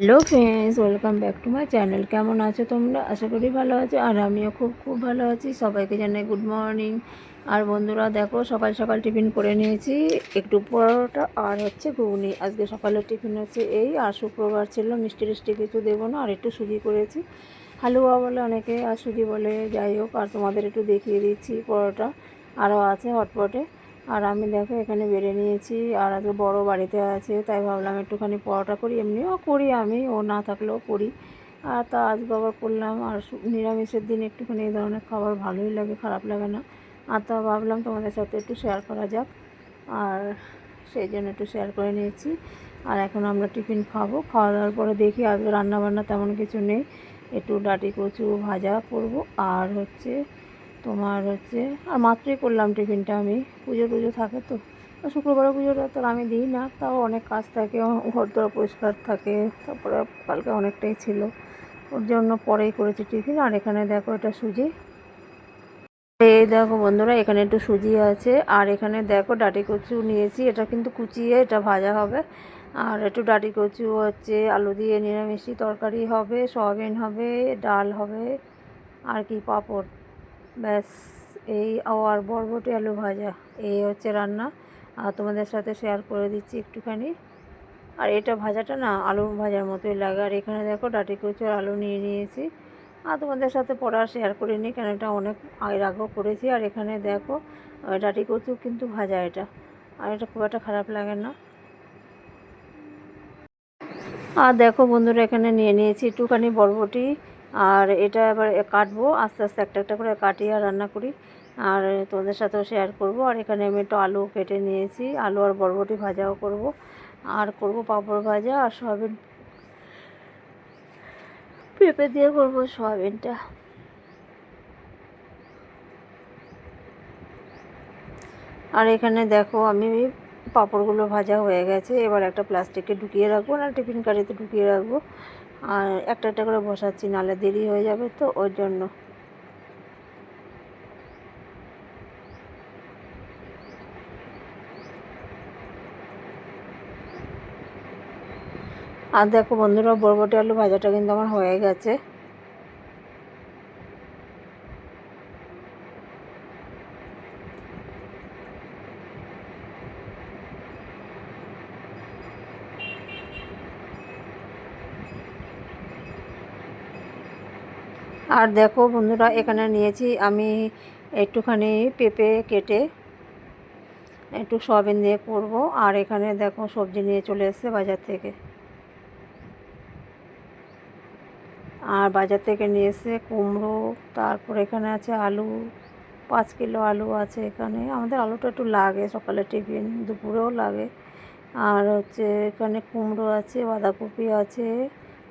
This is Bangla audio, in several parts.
Hello friends welcome back to my channel কেমন আছো তোমরা? আশা করি ভালো আছো, আর আমিও খুব খুব ভালো আছি। সবাইকে জানাই গুড মর্নিং আর বন্ধুরা, দেখো, সকাল সকাল টিফিন করে নিয়েছি। একটু পরোটা আর হচ্ছে ঘুগনি। আজকে সকালের টিফিন হচ্ছে এই, আর শুক্রবার ছিল, মিষ্টি টিষ্টি কিছু দেবো না, আর একটু সুজি করেছি। হালুয়া বলে অনেকে, আর সুজি বলে, যাই হোক, আর তোমাদের একটু দেখিয়ে দিচ্ছি পরোটা। আরও আছে হটপটে। আর আমি দেখো এখানে বেড়ে নিয়েছি, আর আজকে বড় বাড়িতে আছে, তাই ভাবলাম একটুখানি পরোটা করি, এমনিও করি আমি, ও না থাকলেও করি। আর তা আজকে আবার করলাম, আর নিরামিষের দিন একটুখানি এই ধরনের খাবার ভালোই লাগে, খারাপ লাগে না। আর তা ভাবলাম তোমাদের সাথে একটু শেয়ার করা যাক, আর সেই জন্য একটু শেয়ার করে নিয়েছি। আর এখন আমরা টিফিন খাব, খাওয়া দাওয়ার পরে দেখি আজকে রান্না বান্না তেমন কিছু নেই, একটু ডাটি কচু ভাজা করব, আর হচ্ছে তোমার হচ্ছে, আর মাত্রই করলাম টিফিনটা আমি। পুজো টুজো থাকে তো। শুক্রবারে পুজোটা তো আমি দিই না, তাও অনেক কাজ থাকে ঘর দর পরিষ্কার থাকে, তারপরে কালকে অনেকটাই ছিল। ওর জন্য পরেই করেছি টিফিন। আর এখানে দেখো এটা সুজি। এই দেখো বন্ধুরা, এখানে একটু সুজি আছে। আর এখানে দেখো ডাটি কচু নিয়েছি। এটা কিন্তু কুচিয়ে এটা ভাজা হবে। আর একটু ডাটি কচু হচ্ছে, আলু দিয়ে নিরামিষি তরকারি হবে, সয়াবিন হবে, ডাল হবে, আর কি পাঁপড়। ব্যাস, এই আর বরবটি আলু ভাজা, এই হচ্ছে রান্না। আর তোমাদের সাথে শেয়ার করে দিচ্ছি একটুখানি। আর এটা ভাজাটা না আলু ভাজার মতোই লাগে। আর এখানে দেখো ডাটি কচু আর আলু নিয়ে নিয়েছি। আর তোমাদের সাথে পড়া শেয়ার করিনি, কেন এটা অনেক আগের আগেও করেছি। আর এখানে দেখো ডাটি কচু কিন্তু ভাজা এটা। আর এটা খুব একটা খারাপ লাগে না। আর দেখো বন্ধুরা, এখানে নিয়ে নিয়েছি একটুখানি বরবটি। আর এটা এবার কাটবো, আস্তে আস্তে একটা একটা করে কাটি আর রান্না করি। আর তোমাদের সাথেও শেয়ার করব। আর এখানে আমি একটু আলু কেটে নিয়েছি। আলু আর বরবটি ভাজাও করব। আর করব পাঁপড় ভাজা আর সয়াবিন। পেঁপে দিয়ে করব সয়াবিনটা। আর এখানে দেখো আমি পাঁপড়গুলো ভাজা হয়ে গেছে। এবার একটা প্লাস্টিকে ঢুকিয়ে রাখব না টিফিন কারিতে ঢুকিয়ে রাখব। আর একটা একটা করে বসাচ্ছি, নাহলে দেরি হয়ে যাবে তো, ওর জন্য। আর দেখো বন্ধুরা, বরবটি আলু ভাজাটা কিন্তু আমার হয়ে গেছে। আর দেখো বন্ধুরা, এখানে নিয়েছি আমি একটুখানি পেঁপে কেটে একটু সয়াবিন দিয়ে করব। আর এখানে দেখো সবজি নিয়ে চলে এসেছে বাজার থেকে। আর বাজার থেকে নিয়ে এসে কুমড়ো, তারপর এখানে আছে আলু, পাঁচ কিলো আলু আছে এখানে। আমাদের আলুটা একটু লাগে, সকালে টিফিন দুপুরেও লাগে। আর হচ্ছে এখানে কুমড়ো আছে, বাঁধাকপি আছে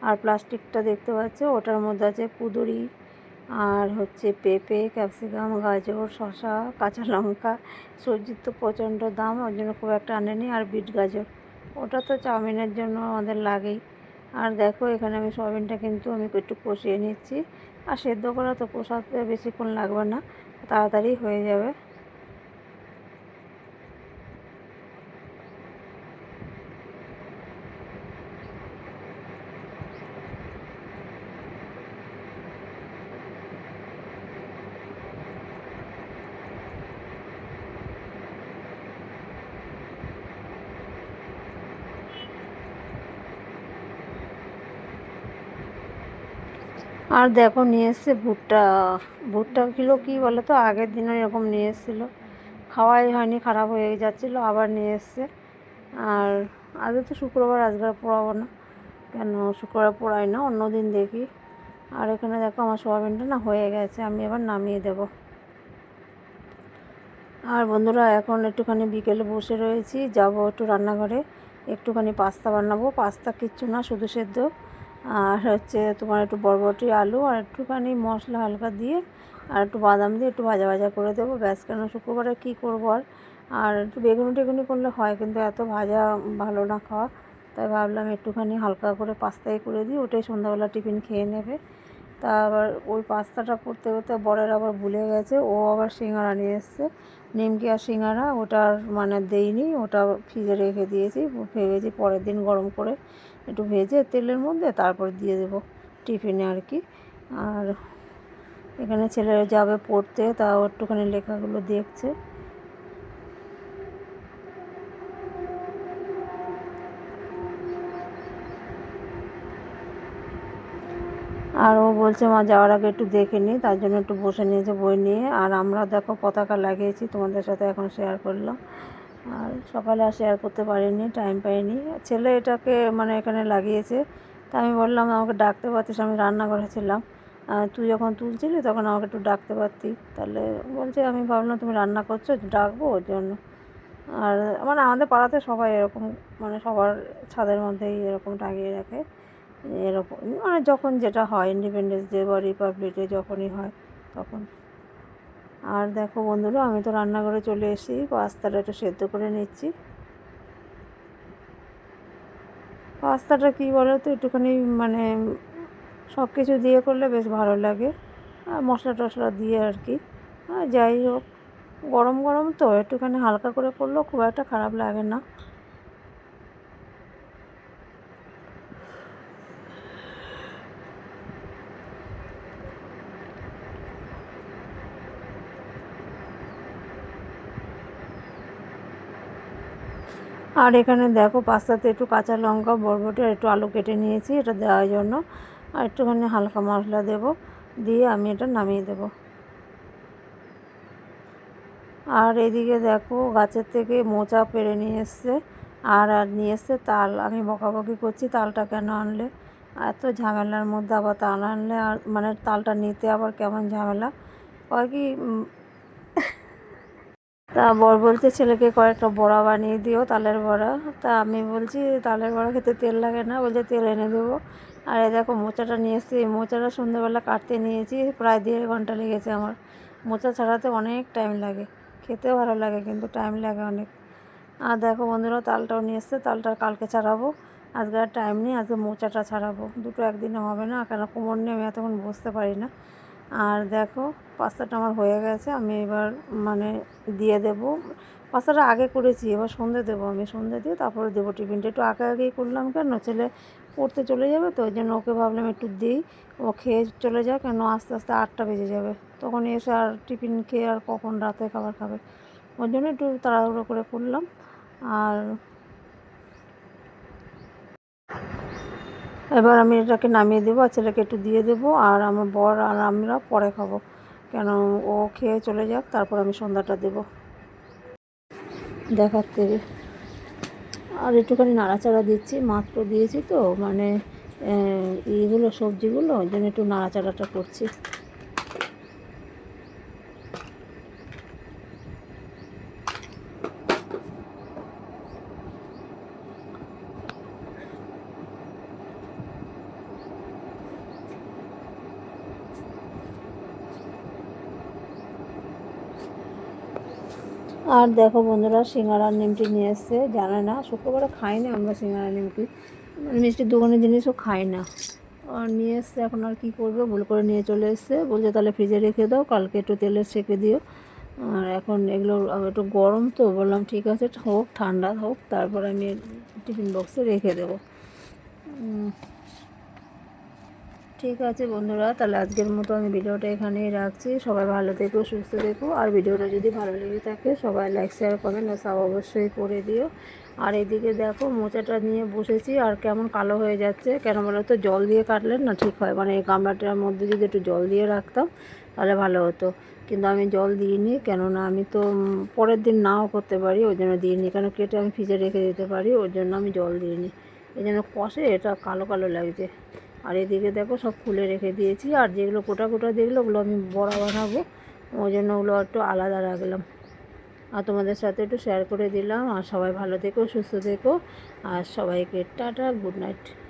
আর প্লাস্টিকটা দেখতে পাচ্ছ, ওটার মধ্যে আছে কুদুরি আর হচ্ছে পেঁপে, ক্যাপসিকাম, গাজর, শসা, কাঁচা লঙ্কা। সবজির তো প্রচণ্ড দাম, ওর জন্য খুব একটা আনেনি, আর বিট গাজর। ওটা তো চাউমিনের জন্য আমাদের লাগেই। আর দেখো, এখানে আমি সয়াবিনটা কিন্তু আমি একটু কষিয়ে নিচ্ছি। আর সেদ্ধ করা তো কষাতে বেশিক্ষণ লাগবে না, তাড়াতাড়ি হয়ে যাবে। আর দেখো নিয়ে এসছে ভুট্টা। ভুট্টা কিলো কী বলো তো? আগের দিনও এরকম নিয়ে এসেছিল। খাওয়াই হয়নি, খারাপ হয়ে যাচ্ছিল, আবার নিয়ে এসছে। আর আজকে তো শুক্রবার, আজকে পোড়াবো না। কেন? শুক্রবার পোড়াই না, অন্য দিন দেখি। আর এখানে দেখো আমার সোয়াবিনটা না হয়ে গেছে, আমি এবার নামিয়ে দেবো। আর বন্ধুরা, এখন একটুখানি বিকেলে বসে রয়েছি, যাব একটু রান্নাঘরে। একটুখানি পাস্তা বানাবো। পাস্তা কিচ্ছু না, শুধু সেদ্ধ। আর হচ্ছে তোমার একটু বরবটি আলু আর একটুখানি মশলা হালকা দিয়ে আর একটু বাদাম দিয়ে একটু ভাজা ভাজা করে দেবো। ব্যাস, কেন শুক্রবারে কী করব আর? আর একটু বেগুনি টেগুনি করলে হয়, কিন্তু এত ভাজা ভালো না খাওয়া। তাই ভাবলাম একটুখানি হালকা করে পাস্তাই করে দিই, ওটাই সন্ধ্যাবেলা টিফিন খেয়ে নেবে। তা আবার ওই পাস্তাটা করতে করতে বরের আবার ভুলে গেছে। ও আবার সিঙ্গারা নিয়ে এসছে। নিমকি আর সিঙ্গারা ওটা আর মানে দেইনি, ওটা ফ্রিজে রেখে দিয়েছি। ভেবেছি পরের দিন গরম করে একটু ভেজে তেলের মধ্যে তারপর দিয়ে দেবো টিফিনে আর কি। আর এখানে ছেলে যাবে পড়তে, তাও একটুখানি লেখাগুলো দেখছে আর ও বলছে, মা, যাওয়ার আগে একটু দেখে নিই তার জন্য একটু বসে নিয়েছে বই নিয়ে। আর আমরা দেখো পতাকা লাগিয়েছি, তোমাদের সাথে এখন শেয়ার করলাম। আর সকালে আর শেয়ার করতে পারিনি টাইম পাইনি। ছেলে এটাকে মানে এখানে লাগিয়েছে। তা আমি বললাম, আমাকে ডাকতে পারতিস, আমি রান্না করেছিলাম তুই যখন তুলছিলি তখন আমাকে একটু ডাকতে পারতি। তাহলে বলছে, আমি ভাবলাম তুমি রান্না করছ ডাকবো ওর জন্য। আর মানে আমাদের পাড়াতে সবাই এরকম মানে সবার ছাদের মধ্যেই এরকম টাঙিয়ে রাখে। এরকম মানে যখন যেটা হয় ইন্ডিপেন্ডেন্স ডে বা রিপাবলিক ডে যখনই হয়, তখন। আর দেখো বন্ধুরা, আমি তো রান্নাঘরে চলে এসেছি, পাস্তাটা একটু সেদ্ধ করে নিচ্ছি। পাস্তাটা কী বলো তো একটুখানি মানে সব কিছু দিয়ে করলে বেশ ভালো লাগে। আর মশলা টশলা দিয়ে আর কি। যাই হোক, গরম গরম তো, একটুখানি হালকা করে করলেও খুব একটা খারাপ লাগে না। আর এখানে দেখো পাস্তাতে একটু কাঁচা লঙ্কা, বরবটি আর একটু আলু কেটে নিয়েছি এটা দেওয়ার জন্য। আর একটুখানি হালকা মশলা দেব, দিয়ে আমি এটা নামিয়ে দেব। আর এদিকে দেখো গাছের থেকে মোচা পেরে নিয়ে এসছে, আর আর নিয়ে এসছে তাল। আমি বকাবকি করছি তালটা কেন আনলে? এত ঝামেলার মধ্যে আবার তাল আনলে আর মানে তালটা নিতে আবার কেমন ঝামেলা? কয় কি তা বর বলছে, ছেলেকে কয়েকটা বড়া বানিয়ে দিও তালের বড়া। তা আমি বলছি, তালের বড়া খেতে তেল লাগে না। বলছে, তেল এনে দেবো। আর এই দেখো মোচাটা নিয়ে এসেছি। মোচাটা সন্ধ্যেবেলা কাটতে নিয়েছি, প্রায় দেড় ঘণ্টা লেগেছে আমার। মোচা ছাড়াতে অনেক টাইম লাগে, খেতেও ভালো লাগে কিন্তু টাইম লাগে অনেক। আর দেখো বন্ধুরা, তালটাও নিয়ে এসছে, তালটা কালকে ছাড়াবো। আজকে আর টাইম নেই, আজকে মোচাটা ছাড়াবো। দুটো একদিনে হবে না, কেন কোমর নিয়ে আমি এতক্ষণ বসতে পারি না। আর দেখো, পাস্তাটা আমার হয়ে গেছে, আমি এবার মানে দিয়ে দেব। পাস্তাটা আগে করেছি, এবার সন্ধে দেবো আমি সন্ধে দিয়ে তারপরে দেবো টিফিনটা। একটু আগে আগেই করলাম কেন? ছেলে পড়তে চলে যাবে তো ওই জন্য ওকে ভাবলাম একটু দিই। ও খেয়ে চলে যায় কেন আস্তে আস্তে আটটা বেজে যাবে। তখন এসে আর টিফিন খেয়ে আর কখন রাতে খাবার খাবে? ওই জন্য একটু তাড়াহুড়ো করে করলাম। আর এবার আমি এটাকে নামিয়ে দেবো, আর ছেলেকে একটু দিয়ে দেবো, আর আমার বর আর আমরা পরে খাব। কেন ও খেয়ে চলে যাক, তারপর আমি সন্ধ্যাটা দেবো। থেকে আর একটুখানি নাড়াচাড়া দিচ্ছি, মাত্র দিয়েছি তো মানে এইগুলো সবজিগুলো, ওই জন্য একটু নাড়াচাড়াটা করছি। আর দেখো বন্ধুরা, সিঙ্গারার নিমটি নিয়ে এসছে, জানে না, শুক্রবারে খাই না আমরা সিঙ্গারা নিমটি মানে মিষ্টির দোকানের জিনিসও খাই না। আর নিয়ে এসছে এখন আর কী করবে, ভুল করে নিয়ে চলে এসছে। বলছে তাহলে ফ্রিজে রেখে দাও, কালকে একটু তেলে সেঁকে দিও। আর এখন এগুলো একটু গরম তো, বললাম ঠিক আছে, হোক, ঠান্ডা হোক, তারপর আমি টিফিন বক্সে রেখে দেবো। ঠিক আছে বন্ধুরা, তাহলে আজকের মতো আমি ভিডিওটা এখানেই রাখছি। সবাই ভালো থেকো, সুস্থ থেকো। আর ভিডিওটা যদি ভালো লেগে থাকে, সবাই লাইক শেয়ার কমেন্ট সব অবশ্যই করে দিও। আর এদিকে দেখো, মোচাটা নিয়ে বসেছি। আর কেমন কালো হয়ে যাচ্ছে, কেন বলো তো, জল দিয়ে কাটলেন না ঠিক হয়। মানে এই গামলাটার মধ্যে যদি একটু জল দিয়ে রাখতাম, তাহলে ভালো হতো। কিন্তু আমি জল দিইনি, কেননা আমি তো পরের দিন নাও করতে পারি, ওই জন্য দিইনি। কেন কেটে আমি ফ্রিজে রেখে দিতে পারি, ওই জন্য আমি জল দিইনি। এই জন্য কষে, এটা কালো কালো লাগছে। আর এদিকে দেখো সব খুলে রেখে দিয়েছি। আর যেগুলো কোটা কোটা দেখল ওগুলো আমি বড়া বানাবো। ওই জন্য ওগুলো একটু আলাদা রাখলাম। আর তোমাদের সাথে একটু শেয়ার করে দিলাম। আর সবাই ভালো থেকো, সুস্থ থেকো। আর সবাইকে টাটা গুড নাইট